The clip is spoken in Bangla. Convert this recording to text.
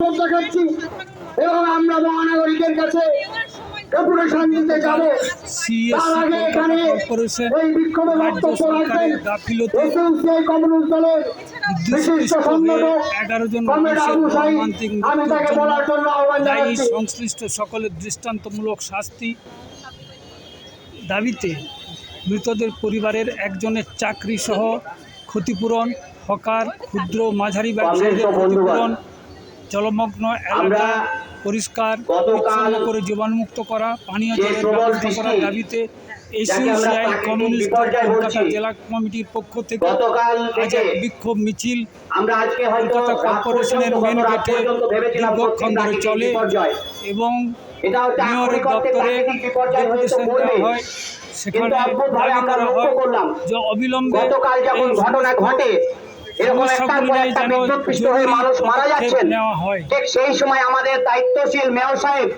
শ্রদ্ধা এবং আমরা মহানগরীদের কাছে ডেপুটেশন দিতে যাব। তার আগে এখানে এই বিক্ষোভে বক্তব্য রাখবেন এসইউসিআই কমিউনিস্ট দলের বিশিষ্ট সংগঠক কমরেড আবু সাইদ আমি তাকে বলার জন্য আহ্বান জানাচ্ছি। সংশ্লিষ্ট সকলের দৃষ্টান্তমূলক শাস্তি দাবিতে মৃতদের পরিবারের একজনের চাকরি সহ ক্ষতিপূরণ হকার ক্ষুদ্র মাঝারি ব্যবসায়ীদের ক্ষতিপূরণ জলমগ্ন এলাকা পরিষ্কার পরিচ্ছন্ন করে জীবাণুমুক্ত করা পানীয় জলের ব্যবস্থা করা বৃষ্টি, দাবিতে প্রাকৃতিক কমিউনিস্ট কলকাতা জেলা কমিটির পক্ষ থেকে গতকাল আজ এক বিক্ষোভ মিছিল। কলকাতা কর্পোরেশনের মেন গেটে দীর্ঘক্ষণ ধরে চলে এবং মেয়রের দপ্তরে ডেপুটেশন দেওয়া হয় সেখানে দাবি করা হয় যে অবিলম্বে এই ঘটনা ঘটে এরকম একটার পর একটা যেন হয়ে মানুষ মারা যাচ্ছেন। ঠিক সেই সময় আমাদের দায়িত্বশীল মেয়র সাহেব